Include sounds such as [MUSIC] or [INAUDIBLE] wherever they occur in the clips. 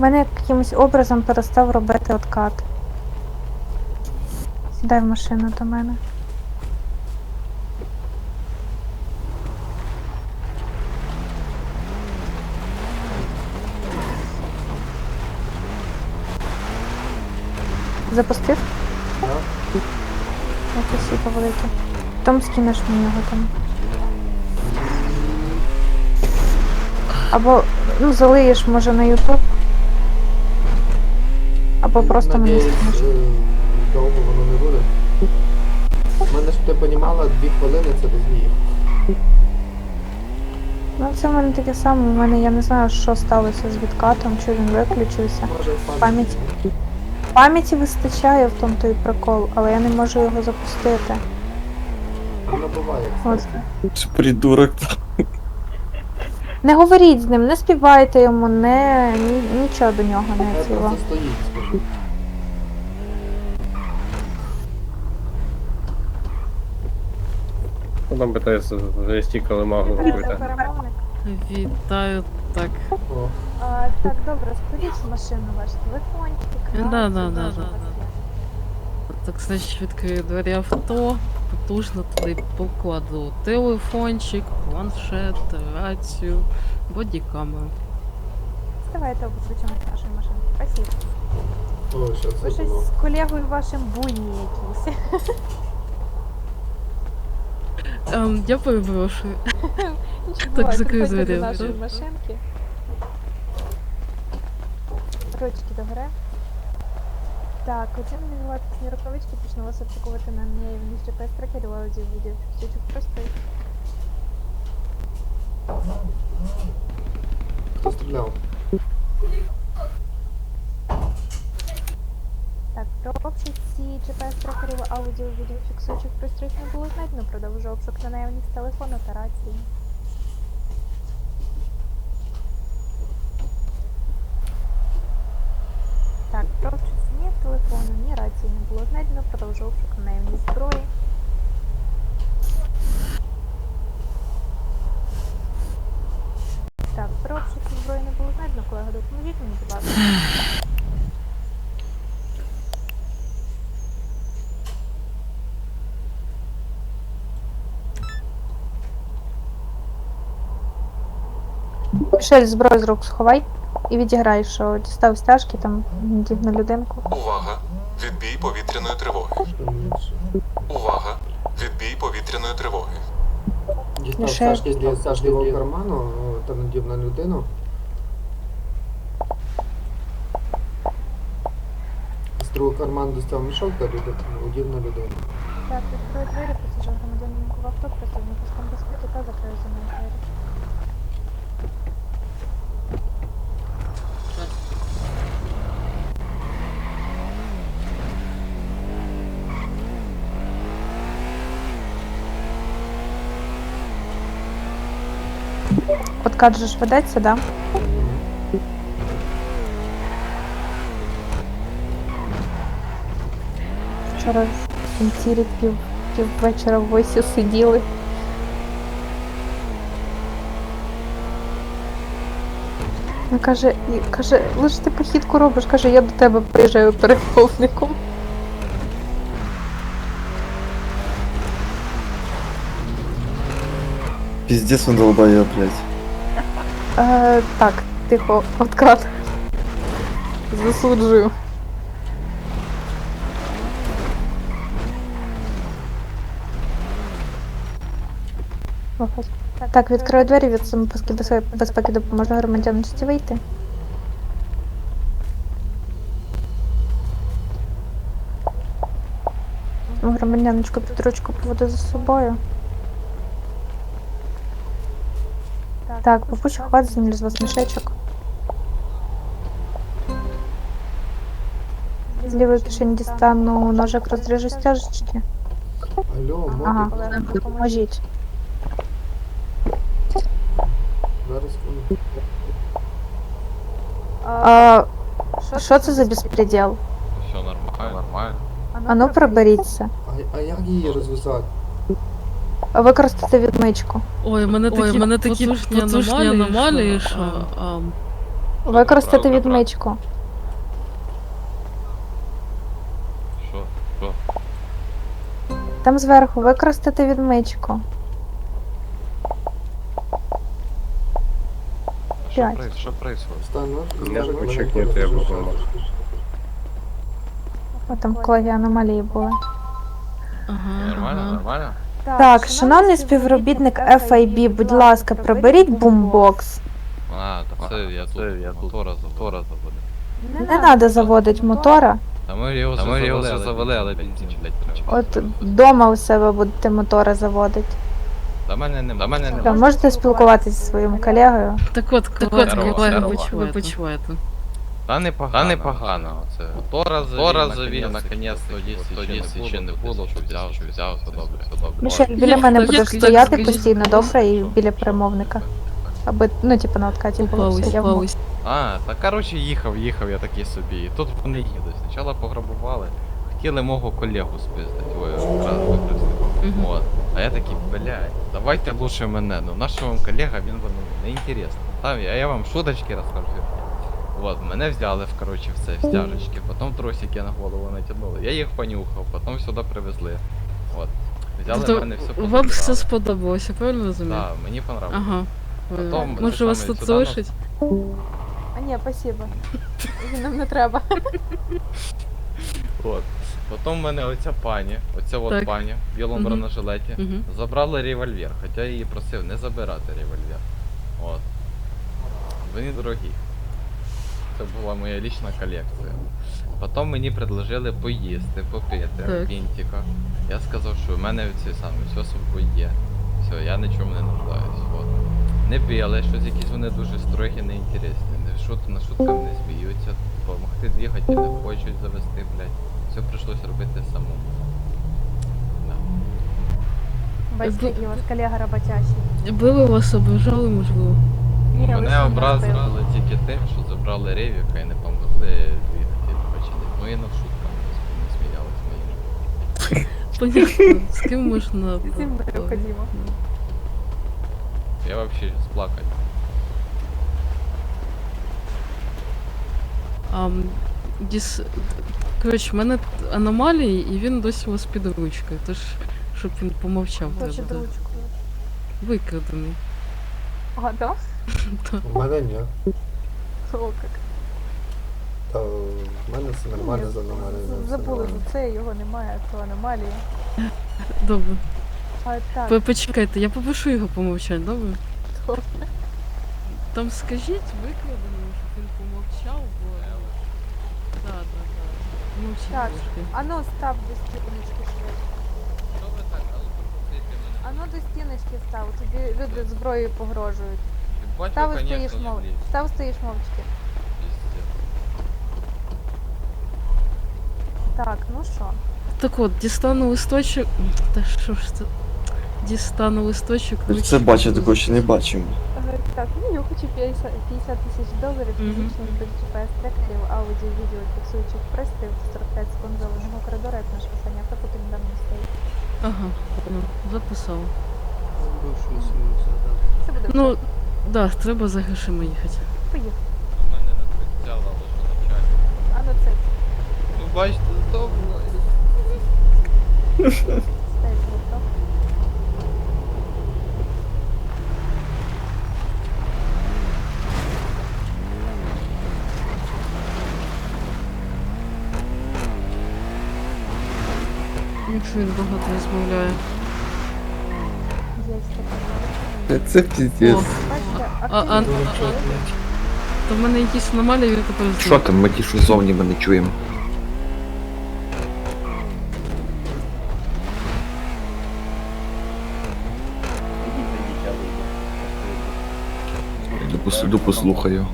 мене якимось образом перестав робити откат. Сідай в машину до мене. Запустив? Так. Ох, спасибо велике. Потім скинеш мені його там. Або ну, залиєш, може, на Ютуб. Або просто мені е, довго воно не буде. У мене, щоб ти понімала, дві хвилини це діє. Ну, це в мене таке саме. У мене я не знаю, що сталося з відкатом, чи він виключився. Може, Пам'ять. Пам'яті вистачає в тому той прикол, але я не можу його запустити. Воно буває. От. Придурок. Не говоріть з ним, не співайте йому, не ні, нічого до нього не ціло. просто стоїть. Ну там питається завести колемагу робити. Вітаю, так. А, так, добре, складіть в машину ваш телефончик. Да, да, да, да, Так, значить, відкрию двері авто, потужно туди покладу телефончик, планшет, рацію, бодікамеру. Давайте обключимо з нашої машини. Спасибо. О, що Ви це щось з колегою вашим буйні якісь. Ем, я перепрошую. Нічого, Так, закрий приходьте двері, до нашої да? машинки. Ручки догори. Так, хотім мінувати ці рукавички, почну вас обшукувати на наявність GPS трекерів, аудіо, відео, фіксуючих пристрій. Хто стріляв? Так, про обшук ці GPS трекерів, аудіо, відеофіксуючих пристроїв не було знайдено, продовжу обшук на наявність телефону та рації. Так, про обшук ні телефону, ні рації не було знайдено, продовжу обшук на наявність зброї. Так, про обшук зброї не було знайдено, колега, допоможіть мені, будь ласка. Мішель, зброю з рук сховай і відіграй, що дістав стяжки, там дів на людинку. Увага! Відбій повітряної тривоги. Увага! Відбій повітряної тривоги. Дістав Мішель. Сашки з Сашківого карману о, та надів на людину. З другого карману достав мішок та люди- одів на людину. Так, відкрою двері, посажу громадянинку в авто, присягну пуском безпеки та закрию за мною двері. Откат же ведеться, да? Вчора в кінці пів, пів вечора в войсі сиділи. Він каже, каже, лише ти похідку робиш, каже, я до тебе приїжджаю переховником. Пиздец он долбоёб, блядь. Е, так, тихо, откат. Засуджую. Так, відкрию двері від самопуски безпеки, допоможе громадянці вийти. Громадяночку під ручку поведу за собою. Так, попучу хват знімлю з вас мішечок. З лівої кишені дістану ножик розріжу стяжечки. Алло, Ага, мотик, допоможіть. зараз коли. А, що це за безпреділ? Все нормально, нормально. А ну приберіться. А, а як її розв'язати? Використати відмичку. Ой, мене такі, Ой, мене такі потужні потужні аномалії, аномалії, що, а, Використати Правда, відмичку. Що? Що? Там зверху використати відмичку. Що П'ять. проис- Що происходит? Стан, ну, Я. О, там колеги аномалії були. Ага, Нормально, ага. нормально? Так, шановний співробітник FIB, будь ласка, приберіть бумбокс. А, та це я тут я мотора мотора заводив. Не треба заводити мотора. Та ми його Та ми його вже завели, але бензин, блядь, треба. От вдома у себе будете мотора заводити. Та мене нема. Та мене нема. можете спілкуватися зі своїм колегою. Так от, так от, Здорово, колеги, здорово. ви ви почуваєте. Та непогано. Та непогано. Це завів, наконець-то, тоді ще не було, що взяв, що взяв, все добре, все добре. Мішель, біля мене будеш стояти постійно добре і біля примовника. Аби, ну, типу, на откаті було все. Я вмовлю. А, та коротше їхав, їхав я такий собі. І тут вони їдуть. Спочатку пограбували, хотіли мого колегу спиздити, ой, якраз викрасти. Мгм. От. А я такий, блядь, давайте лучше мене. Ну наш вам колега, він вам не інтересно. Там я, я вам шуточки розкажу. От, мене взяли в коротше в це, в стяжечки, потім тросики на голову натягнули. Я їх понюхав, потім сюди привезли. От. Взяли Тобто мене все вам все сподобалося, правильно розумію? Так, мені понравилось. Ага. Потім Може те вас тут залишить? А ні, спасибо. Нам не треба. [LAUGHS] От. Потім в мене оця пані, оця от Так. пані в білому бронежилеті, Мгм. забрали револьвер, хоча я її просив не забирати револьвер. От. Вони дорогі. Це була моя лічна колекція. Потім мені предложили поїсти, попити Так. пінтика. Я сказав, що в мене ці самі все з собою є. Все, я нічому не нуждаюсь. От. Не били, щось якісь вони дуже строгі, неінтересні. Не шут, на шуткам не сміються, допомогти двигатель не хочуть завести, блядь. Все прийшлось робити самому. Да. Бачите, який у вас колега роботящий. Били вас, ображали, можливо. Ні, Мене образили тільки тим, що забрали ревіка і не помогли двигатель починити. Ну і на шуткам не сміялись мої. Понятно, з ким можна... Зі мною про- Я вообще сплакать. А, м, діс... Коротше, в мене т- аномалії, і він досі у вас під ручкою, тож, щоб він помовчав. Хоче треба, да. дручку. Викрадений. Ага, да? У мене ні. О, як. Та в мене все нормально Ні, за нормально. Забули за це, його немає, то аномалії. [LAUGHS] Добре. А так, Ви почекайте, я попрошу його помовчати, добре? Добре. Там скажіть викраденому, щоб він помовчав, бо... Да, да, да. Мовчи Так. трошки. ану став до стіночки. Що ви так, але пропустите мене. Ану до стіночки став, тобі люди зброєю погрожують. Бачу, Став і конечно, стоїш мов... злість. Став стоїш мовчки. Пиздец. Так, ну що? Так от, дістану листочок. Та що ж це? Дістану листочок. Я Це бачу, такого ще не бачив. Е, Так, ну я хочу 50 50 тисяч доларів, Мгм. фізичних без GPS-трекерів, аудіо, відео, фіксуючих пристроїв, 45 секунд зеленого коридору, як наше писання автопуту недавно стоїть. Ага, ну, записав. Це буде Ну, да, треба за грошима їхати. Поїхали. У мене на це взяла лише навчання. А ну це Ну бачите, звук. Якщо він багато розмовляє. Це піздець. А, а, то в мене якісь аномалії, він тепер Що там, ми ті, що ззовні ми не чуємо. Йду пос- Іду послухаю.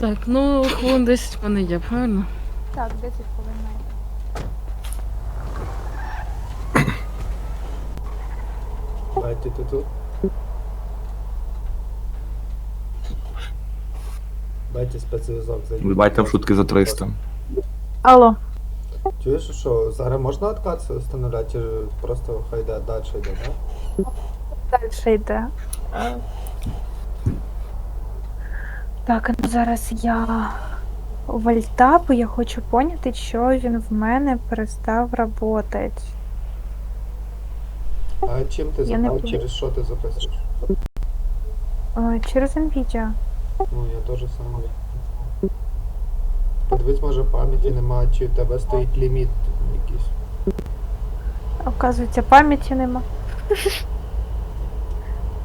Так, ну хвилин 10 в мене є, правильно? Так, 10 хвилин має. Давайте ти тут. Дайте спецвізок за Ви бачите в шутки за 300. Алло. Чуєш, що зараз можна откат встановляти, чи просто хай йде далі йде, так? Дальше йде. Так, ну зараз я у вальтапу, я хочу поняти, що він в мене перестав працювати. А чим ти Я не пам'ятаю. Через що ти записуєш? Е, Через NVIDIA. Ну, я теж саме. Подивись, може пам'яті нема, чи у тебе стоїть ліміт якийсь. Оказується, пам'яті нема. [LAUGHS]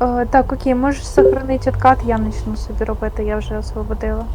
Е, Так, окей, можеш сохранити откат, я почну собі робити, я вже освободила.